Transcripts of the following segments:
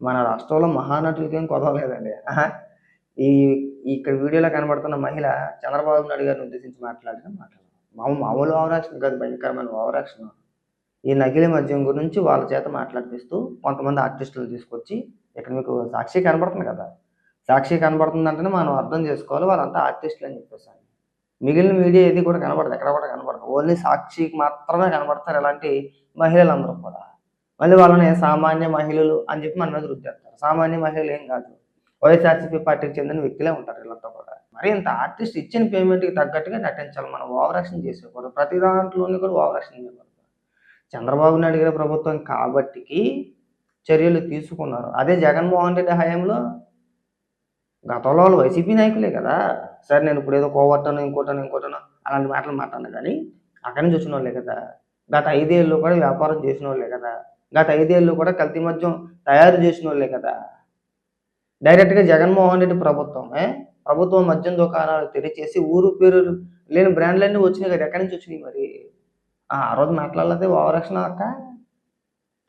మన రాష్ట్రంలో మహానటులకి ఏం కొదవలేదండి ఈ ఇక్కడ వీడియోలో కనబడుతున్న మహిళ చంద్రబాబు నాయుడు గారిని ఉద్దేశించి మాట్లాడిన మాట్లాడారు మామూలు మామూలు ఓవరాక్షన్ కాదు భయంకరమైన ఓవరాక్షన్. ఈ నకిలీ మద్యం గురించి వాళ్ళ చేత మాట్లాడిపిస్తూ కొంతమంది ఆర్టిస్టులు తీసుకొచ్చి ఇక్కడ మీకు సాక్షి కనబడుతుంది కదా. సాక్షి కనబడుతుందంటేనే మనం అర్థం చేసుకోవాలి వాళ్ళంతా ఆర్టిస్టులు అని చెప్పేసాను మిగిలిన మీడియా ఏది కూడా కనబడదు ఎక్కడ కూడా కనబడదు. ఓన్లీ సాక్షికి మాత్రమే కనబడతారు ఇలాంటి మహిళలందరూ కూడా. మళ్ళీ వాళ్ళని సామాన్య మహిళలు అని చెప్పి మన మీద రుద్దేస్తారు. సామాన్య మహిళలు ఏం కాదు. వైఎస్ఆర్సీపీ పార్టీకి చెందిన వ్యక్తులే ఉంటారు వీళ్ళంతా కూడా. మరి ఇంత ఆర్టిస్ట్ ఇచ్చిన పేమెంట్కి తగ్గట్టుగా నటించాలి. మనం ఓవర్ యాక్షన్ చేసేకూడదు ప్రతి దాంట్లోని కూడా ఓవర్ యాక్షన్ చేయకూడదు. చంద్రబాబు నాయుడు గారి ప్రభుత్వం కాబట్టికి చర్యలు తీసుకున్నారు. అదే జగన్మోహన్ రెడ్డి హయాంలో గతంలో వాళ్ళు వైసీపీ నాయకులే కదా. సరే నేను ఇప్పుడు ఏదో కోవట్టను ఇంకోటను ఇంకోటను అలాంటి మాటలు మాట్లాడినా కానీ అక్కడి నుంచి వచ్చిన వాళ్ళే కదా. గత ఐదేళ్ళు కూడా వ్యాపారం చేసిన వాళ్ళే కదా. గత ఐదేళ్ళు కూడా కల్తీ మద్యం తయారు చేసిన వాళ్ళే కదా డైరెక్ట్గా జగన్మోహన్ రెడ్డి ప్రభుత్వమే ప్రభుత్వం మద్యం దుకాణాలు తెరిచేసి ఊరు పేరు లేని బ్రాండ్లన్నీ వచ్చినాయి కదా. ఎక్కడి నుంచి వచ్చినాయి మరి? ఆ రోజు మాట్లాడలేదే ఓవర్ అక్క?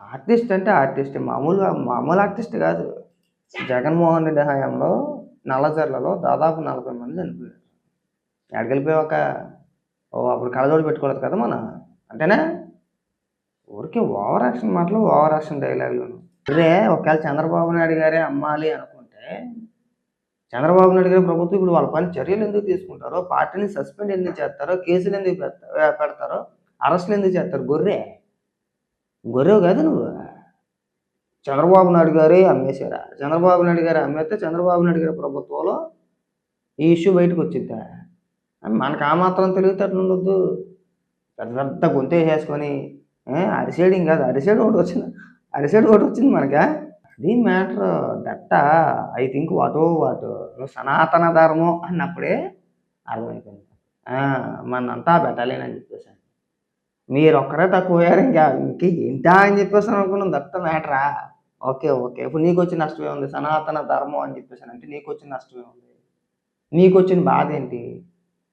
ఆర్టిస్ట్ అంటే ఆర్టిస్ట్ మామూలుగా మామూలు ఆర్టిస్ట్ కాదు. జగన్మోహన్ రెడ్డి హయాంలో నల్లజర్లలో దాదాపు నలభై మంది చనిపోయారు. ఎక్కడికి వెళ్ళిపోయాక ఓ అప్పుడు కళ్ళజోడు పెట్టుకోలేదు కదా మన. అంతేనా? ఊరికే ఓవర్ యాక్షన్ మాటలు ఓవర్ యాక్షన్ డైలాగులు రే ఒకవేళ చంద్రబాబు నాయుడు గారే అమ్మాలి అనుకుంటే చంద్రబాబు నాయుడు గారి ప్రభుత్వం ఇప్పుడు వాళ్ళ పని చర్యలు ఎందుకు తీసుకుంటారో పార్టీని సస్పెండ్ ఎందుకు చేస్తారో కేసులు ఎందుకు పెడతారో అరెస్టులు ఎందుకు చేస్తారు? గొర్రె. గొర్రెవు కాదు నువ్వు. చంద్రబాబు నాయుడు గారే అమ్మేశారా? చంద్రబాబు నాయుడు గారు అమ్మేస్తే చంద్రబాబు నాయుడు గారి ప్రభుత్వంలో ఈ ఇష్యూ బయటకు వచ్చిద్దా? మనకు ఆ మాత్రం తెలివితేటలు ఉండొద్దు పెద్ద పెద్ద గొంతు వేసేసుకొని ఏ, ఇంకా కాదు అరిసేడు ఒకటి వచ్చింది అరిసేడు ఒకటి వచ్చింది మనకా. అది మ్యాటర్ దట్ట ఐ థింక్ వాటో వాటు నువ్వు సనాతన ధర్మం అన్నప్పుడే అర్థమైపోయింది. మనంతా బెటాలియన్ చెప్పేసాను. మీరు ఒక్కరే తక్కువయ్యారు ఇంకా ఇంకే ఏంటా అని చెప్పేసి అనుకున్నాం దట్ట మ్యాటరా ఓకే ఓకే. ఇప్పుడు నీకు వచ్చిన నష్టమే ఉంది సనాతన ధర్మం అని చెప్పేసి అంటే నీకు వచ్చిన నష్టమే ఉంది నీకు వచ్చిన బాధ ఏంటి?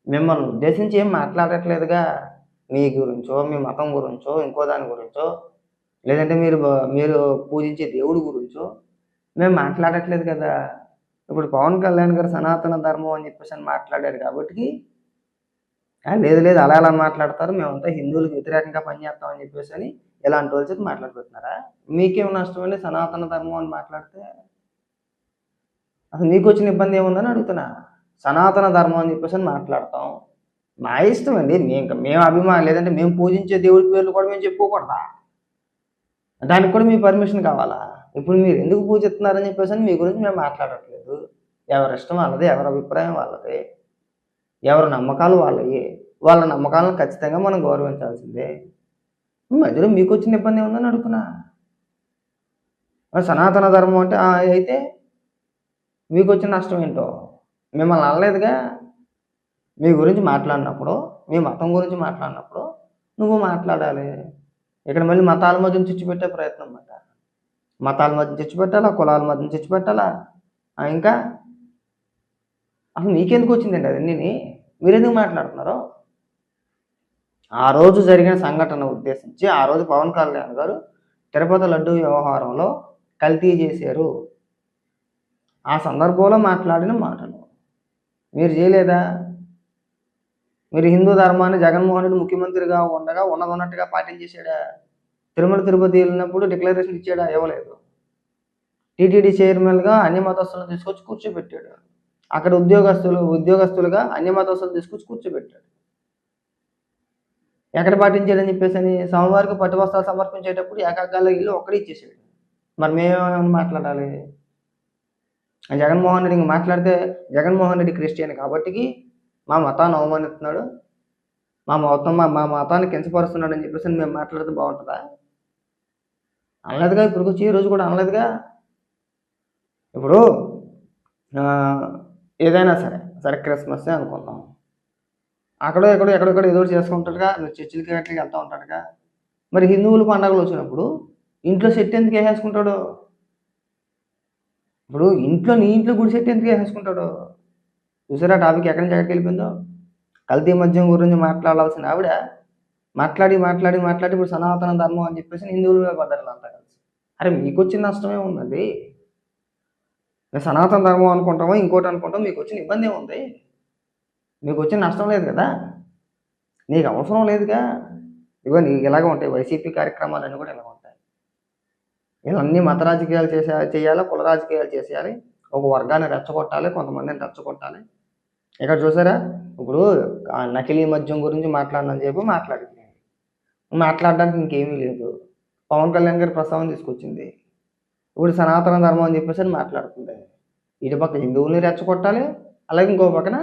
మిమ్మల్ని ఉద్దేశించి ఏం మాట్లాడట్లేదుగా? మీ గురించో మీ మతం గురించో ఇంకో దాని గురించో లేదంటే మీరు మీరు పూజించే దేవుడి గురించో మేము మాట్లాడట్లేదు కదా. ఇప్పుడు పవన్ కళ్యాణ్ గారు సనాతన ధర్మం అని చెప్పేసి అని మాట్లాడారు కాబట్టి లేదు లేదు అలా అలా మాట్లాడతారు మేమంతా హిందువులకు వ్యతిరేకంగా పనిచేస్తాం అని చెప్పేసి అని ఇలాంటి వాళ్ళు చెప్పి మాట్లాడుతున్నారా మీకేం నష్టం అండి సనాతన ధర్మం అని మాట్లాడితే? అసలు మీకు వచ్చిన ఇబ్బంది ఏముందని అడుగుతున్నా. సనాతన ధర్మం అని చెప్పేసి అని మాట్లాడతాం. మా ఇష్టం అండి. మేము మేము అభిమానం లేదంటే మేము పూజించే దేవుడి పేర్లు కూడా మేము చెప్పుకోకూడదా? దానికి కూడా మీ పర్మిషన్ కావాలా? ఇప్పుడు మీరు ఎందుకు పూజిస్తున్నారని చెప్పేసి అని మీ గురించి మేము మాట్లాడట్లేదు. ఎవరి ఇష్టం వాళ్ళది ఎవరి అభిప్రాయం వాళ్ళది ఎవరి నమ్మకాలు వాళ్ళవి వాళ్ళ నమ్మకాలను ఖచ్చితంగా మనం గౌరవించాల్సిందే. మధ్యలో మీకు వచ్చిన ఇబ్బంది ఏముందని అడుగుతున్నా? సనాతన ధర్మం అంటే అయితే మీకు వచ్చిన నష్టం ఏంటో? మిమ్మల్ని అనలేదుగా? మీ గురించి మాట్లాడినప్పుడు మీ మతం గురించి మాట్లాడినప్పుడు నువ్వు మాట్లాడాలి. ఇక్కడ మళ్ళీ మతాల మధ్యన చిచ్చిపెట్టే ప్రయత్నం అన్నమాట. మతాల మధ్య చిచ్చిపెట్టాలా కులాల మధ్య చిచ్చిపెట్టాలా ఇంకా? అసలు మీకెందుకు వచ్చిందండి అది మీరు ఎందుకు మాట్లాడుతున్నారు? ఆ రోజు జరిగిన సంఘటన ఉద్దేశించి ఆ రోజు పవన్ కళ్యాణ్ గారు తిరుపతి లడ్డు వ్యవహారంలో కల్తీ చేశారు. ఆ సందర్భంలో మాట్లాడిన మాటలు. మీరు చేయలేదా? మీరు హిందూ ధర్మాన్ని జగన్మోహన్ రెడ్డి ముఖ్యమంత్రిగా ఉండగా ఉన్నది ఉన్నట్టుగా పాటించేసాడా తిరుమల తిరుపతి వెళ్ళినప్పుడు డిక్లరేషన్ ఇచ్చాడా? ఇవ్వలేదు. టీటీడీ చైర్మన్గా అన్ని మతస్థులను తీసుకొచ్చి కూర్చోబెట్టాడు. అక్కడ ఉద్యోగస్తులు ఉద్యోగస్తులుగా అన్ని మతస్థులు తీసుకొచ్చి కూర్చోబెట్టాడు. ఎక్కడ పాటించాడని చెప్పేసి అని సోమవారికి పట్టువస్త్రాలు సమర్పించేటప్పుడు ఏకాగ్రాల ఇల్లు ఒక్కడే ఇచ్చేసాడు మరి మేమేమైనా మాట్లాడాలి? జగన్మోహన్ రెడ్డి మాట్లాడితే జగన్మోహన్ రెడ్డి క్రిస్టియన్ కాబట్టికి మా మతాన్ని అవమానిస్తున్నాడు. మా మతం మా మా మతాన్ని కించపరుస్తున్నాడు అని చెప్పేసి మేము మాట్లాడితే బాగుంటుందా? అనలేదుగా ఇప్పుడు వచ్చి ఈ రోజు కూడా అనలేదుగా? ఇప్పుడు ఏదైనా సరే సరే క్రిస్మస్ అనుకుందాం. అక్కడ ఎక్కడో ఎక్కడెక్కడ ఏదో చేసుకుంటాడుగా మీరు చర్చిలకి అట్లకి వెళ్తూ ఉంటాడుగా. మరి హిందువులు పండగలు వచ్చినప్పుడు ఇంట్లో సెట్ ఎందుకు వేసేసుకుంటాడు? ఇప్పుడు ఇంట్లో నీ ఇంట్లో గుడి సెట్ ఎందుకు వేసేసుకుంటాడు? చూసారా టాపిక్ ఎక్కడి నుంచి ఎక్కడికి వెళ్ళిపోయిందో? కల్తీ మద్యం గురించి మాట్లాడాల్సిన ఆవిడ మాట్లాడి మాట్లాడి మాట్లాడి ఇప్పుడు సనాతన ధర్మం అని చెప్పేసి హిందువుల మీద పడ్డారు అంతా కలిసి. అరే మీకు వచ్చిన నష్టమే ఉన్నది మేము సనాతన ధర్మం అనుకుంటామో ఇంకోటి అనుకుంటాం మీకు వచ్చిన ఇబ్బంది ఏముంది? మీకు వచ్చిన నష్టం లేదు కదా? నీకు అవసరం లేదుగా. ఇగో నీకు ఇలాగ ఉంటాయి వైసీపీ కార్యక్రమాలన్నీ కూడా ఇలా ఉంటాయి. వీళ్ళన్నీ మత రాజకీయాలు చేసే చేయాలి కుల రాజకీయాలు చేసేయాలి. ఒక వర్గాన్ని రెచ్చగొట్టాలి కొంతమందిని రెచ్చగొట్టాలి. ఇక్కడ చూసారా? ఇప్పుడు నకిలీ మద్యం గురించి మాట్లాడనని చెప్పి మాట్లాడింది మాట్లాడడానికి ఇంకేమీ లేదు. పవన్ కళ్యాణ్ గారి ప్రస్తావన తీసుకొచ్చింది. ఇప్పుడు సనాతన ధర్మం అని చెప్పేసి అని మాట్లాడుతుంది ఇటు పక్క హిందువుల్ని రెచ్చగొట్టాలి అలాగే ఇంకో పక్కన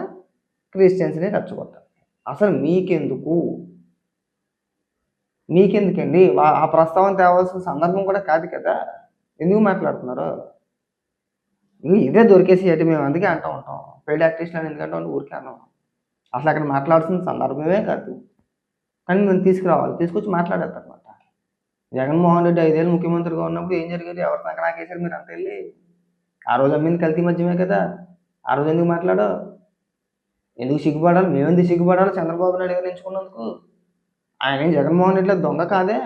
క్రిస్టియన్స్ని రెచ్చగొట్టాలి. అసలు మీకెందుకు? మీకెందుకండి? ఆ ప్రస్తావన తేవాల్సిన సందర్భం కూడా కాదు కదా. ఎందుకు మాట్లాడుతున్నారు? ఇవి ఇవే దొరికేసి అయితే మేము అందుకే అంటూ ఉంటాం. పెయిడ్ యాక్టివిస్టులు అని ఎందుకంటే ఊరికే అన్నాం. అసలు అక్కడ మాట్లాడాల్సిన సందర్భమే కాదు. కానీ మేము తీసుకురావాలి. తీసుకొచ్చి మాట్లాడేస్తారు జగన్మోహన్ రెడ్డి ఐదేళ్ళు ముఖ్యమంత్రిగా ఉన్నప్పుడు ఏం జరిగేది? ఎవరు నాకు వేసారు మీరు అంత వెళ్ళి ఆ రోజు అమ్మింది కల్తీ మధ్యమే కదా. ఆ రోజు ఎందుకు మాట్లాడో ఎందుకు సిగ్గుపడాలి? మేమెందుకు సిగ్గుపడాలి? చంద్రబాబు నాయుడు గారు ఎంచుకున్నందుకు? ఆయన జగన్మోహన్ రెడ్డిలో దొంగ కాదే?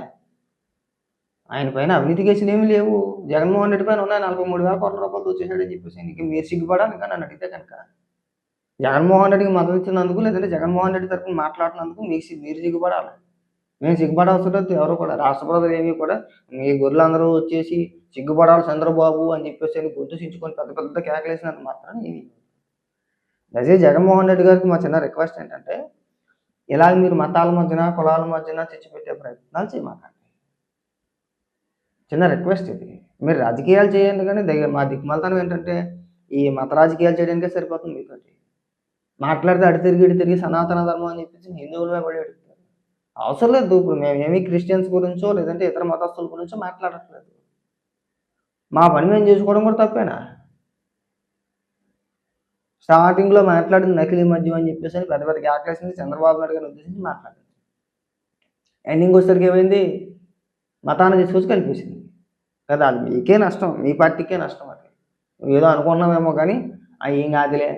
ఆయన పైన అవినీతి కేసులు ఏమీ లేవు. జగన్మోహన్ రెడ్డి పైన ఉన్నాయి. నలభై మూడు వేల కోట్ల రూపాయలు వచ్చేసాడని చెప్పేసి నీకు మీరు సిగ్గుపడాలి. ఇంకా నన్ను అడిగితే కనుక జగన్మోహన్ రెడ్డికి మద్దతు ఇచ్చినందుకు లేదంటే జగన్మోహన్ రెడ్డి తరఫున మాట్లాడినందుకు మీకు మీరు సిగ్గుపడాలి. మేము సిగ్గుపడాల్సిన లేదు ఎవరు కూడా రాష్ట్ర ప్రజలు ఏమీ కూడా మీ గొర్రెలు అందరూ వచ్చేసి సిగ్గుపడాలి చంద్రబాబు అని చెప్పేసి అని గొంతు చించుకొని పెద్ద పెద్ద కేకలేసినంత మాత్రం ఇది అదే జగన్మోహన్ రెడ్డి గారికి మా చిన్న రిక్వెస్ట్ ఏంటంటే ఇలాగ మీరు మతాల మధ్యన కులాల మధ్యన చచ్చిపెట్టే ప్రయత్నాలు చేయమాకండి. చిన్న రిక్వెస్ట్ ఇది. మీరు రాజకీయాలు చేయండి కానీ దగ్గర మా దిక్కుమాలతనం ఏంటంటే ఈ మత రాజకీయాలు చేయడానికే సరిపోతుంది మీతో మాట్లాడితే అడి తిరిగి ఇటు తిరిగి సనాతన ధర్మం అని చెప్పేసి హిందువులమే పడి అడుగుతారు అవసరం లేదు ఇప్పుడు మేమేమి క్రిస్టియన్స్ గురించో లేదంటే ఇతర మతస్థుల గురించో మాట్లాడట్లేదు. మా పని మేము చేసుకోవడం కూడా తప్పేనా? స్టార్టింగ్లో మాట్లాడింది నకిలీ మద్యం అని చెప్పేసి అని పెద్ద పెద్ద క్యాక్లేసింది చంద్రబాబు నాయుడు గారిని ఉద్దేశించి మాట్లాడింది. ఎండింగ్ వచ్చేసరికి ఏమైంది? మతాన్ని తీసుకొచ్చి కనిపించింది కదా అది మీకే నష్టం మీ పార్టీకే నష్టం అది. నువ్వు ఏదో అనుకున్నామేమో కానీ ఆ ఏం కాదులే.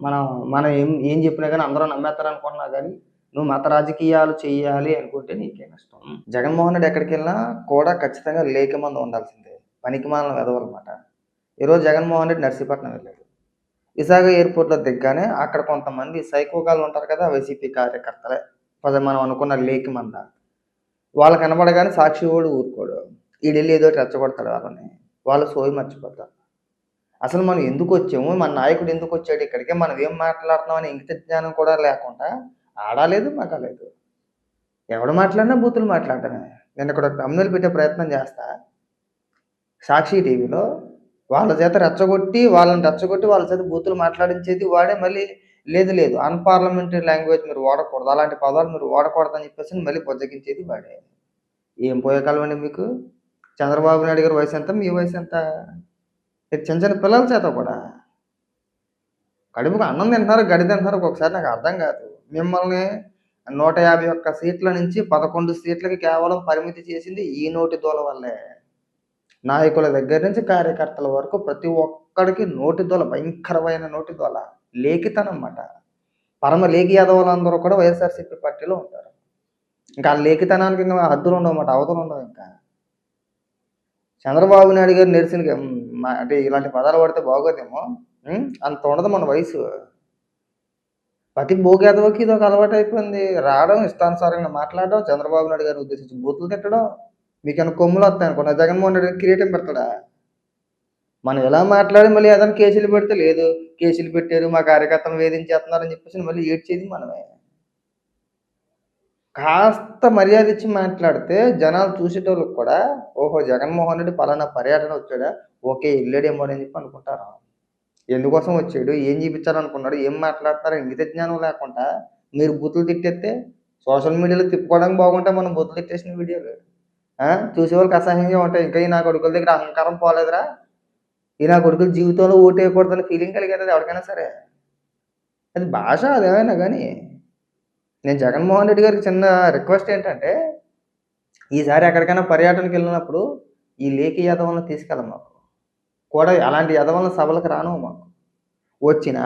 మనం మనం ఏం ఏం చెప్పినా కానీ అందరూ నమ్మేస్తారు అనుకున్నా కానీ నువ్వు మత రాజకీయాలు చేయాలి అనుకుంటే నీకే నష్టం. జగన్మోహన్ రెడ్డి ఎక్కడికి వెళ్ళినా కూడా ఖచ్చితంగా లేక మంది ఉండాల్సిందే. పనికి మాలిన వెదవన్నమాట ఈరోజు జగన్మోహన్ రెడ్డి నర్సీపట్నం వెళ్ళాడు. విశాఖ ఎయిర్పోర్ట్లో దిగ్గానే అక్కడ కొంతమంది సైకోగాళ్ళు ఉంటారు కదా వైసీపీ కార్యకర్తలే. పద మనం అనుకున్న లేకి మంద. వాళ్ళు కనబడగానే సాక్షి ఊరుకోడు. ఈడెళ్ళి ఏదో ఒకటి రెచ్చగొడతాడు వాళ్ళని. వాళ్ళు సోయి మర్చిపోతారు అసలు మనం ఎందుకు వచ్చాము? మన నాయకుడు ఎందుకు వచ్చాడు? ఇక్కడికి మనం ఏం మాట్లాడుతున్నామని ఇంకిత జ్ఞానం కూడా లేకుండా ఆడలేదు మగలేదు ఎవడు మాట్లాడినా బూతులు మాట్లాడటమే. నేను ఇక్కడ తమ్ముళ్ళు పెట్టే ప్రయత్నం చేస్తా. సాక్షి టీవీలో వాళ్ళ చేత రెచ్చగొట్టి వాళ్ళని రెచ్చగొట్టి వాళ్ళ చేత బూతులు మాట్లాడించేది వాడే. మళ్ళీ లేదు లేదు. అన్పార్లమెంటరీ లాంగ్వేజ్ మీరు వాడకూడదు. అలాంటి పదాలు మీరు వాడకూడదని చెప్పేసి మళ్ళీ బొజ్జగించేది వాడే. ఏం పోయే కలవండి మీకు? చంద్రబాబు నాయుడు గారి వయసు ఎంత? మీ వయసు ఎంత? చిన్న చిన్న పిల్లల చేత కూడా. కడుపుకు అన్నం తింటున్నారు గడి తింటున్నారు ఒక్కొక్కసారి నాకు అర్థం కాదు. మిమ్మల్ని నూట యాభై ఒక్క సీట్ల నుంచి పదకొండు సీట్లకి కేవలం పరిమితి చేసింది ఈ నోటి దూల వల్లే. నాయకుల దగ్గర నుంచి కార్యకర్తల వరకు ప్రతి ఒక్కడికి నోటి దోల భయంకరమైన నోటి దోల. లేఖితనం అన్నమాట. పరమ లేఖి యాదవులందరూ కూడా వైఎస్ఆర్సీపీ పార్టీలో ఉంటారు. ఇంకా ఆ లేఖితనానికి ఇంకా హద్దులు ఉండవన్నమాట అవతలు ఉండవు ఇంకా. చంద్రబాబు నాయుడు గారు నిరసన అంటే ఇలాంటి పదాలు పడితే బాగోదేమో అంత ఉండదు మన వయసు. ప్రతి భోగేదవకి ఇది ఒక అలవాటు అయిపోయింది. రావడం ఇష్టానుసారంగా మాట్లాడడం చంద్రబాబు నాయుడు గారిని ఉద్దేశించి బూతులు తిట్టడం. మీకైనా కొమ్ములు వస్తాయి అనుకున్నా జగన్మోహన్ రెడ్డి కిరీటం పెడతాడా? మనం ఎలా మాట్లాడి మళ్ళీ ఏదైనా కేసులు పెడితే లేదు. కేసులు పెట్టారు మా కార్యకర్తలు వేధించేస్తున్నారని చెప్పేసి మళ్ళీ ఏడ్చేది మనమే. కాస్త మర్యాద ఇచ్చి మాట్లాడితే జనాలు చూసేటోళ్ళకి కూడా ఓహో జగన్మోహన్ రెడ్డి పలానా పర్యటన వచ్చాడా? ఓకే వెళ్ళాడేమో అని చెప్పి అనుకుంటారు? ఎందుకోసం వచ్చాడు? ఏం చూపించాలనుకున్నాడు? ఏం మాట్లాడతారు ఇంగిత జ్ఞానం లేకుండా మీరు బూతులు తిట్టేస్తే సోషల్ మీడియాలో తిప్పుకోవడానికి బాగుంటే మనం బూతులు తిట్టేసిన వీడియోలు. చూసేవాళ్ళకి చూసే వాళ్ళకి అసహ్యంగా ఉంటాయి. ఇంకా ఈ నా కొడుకుల దగ్గర అహంకారం పోలేదురా. ఈ నా కొడుకుల జీవితంలో ఓటు వేయకూడదని ఫీలింగ్ కలిగేది ఎవరికైనా సరే. అది భాష అదేమైనా కానీ. నేను జగన్మోహన్ రెడ్డి గారికి చిన్న రిక్వెస్ట్ ఏంటంటే ఈసారి ఎక్కడికైనా పర్యటనకి వెళ్ళినప్పుడు ఈ లేఖి యదవలను తీసుకెళ్ళం మాకు. కూడా అలాంటి యదవల సభలకు రాను మాకు. వచ్చిన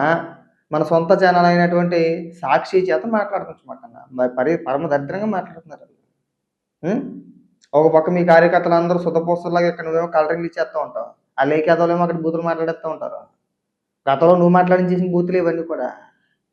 మన సొంత ఛానల్ అయినటువంటి సాక్షి చేత మాట్లాడుకోవచ్చు మాకన్నా పరి పరమ దరిద్రంగా మాట్లాడుతున్నారు. ఒక పక్క మీ కార్యకర్తలు అందరూ సుతపోస్తులాగా ఇక్కడ నువ్వేమో కలరింగ్ ఇచ్చేస్తూ ఉంటావు. ఆ లేఖేదోలేమో అక్కడ బూతులు మాట్లాడేస్తూ ఉంటారు. గతంలో నువ్వు మాట్లాడి చేసిన బూతులు ఇవన్నీ కూడా.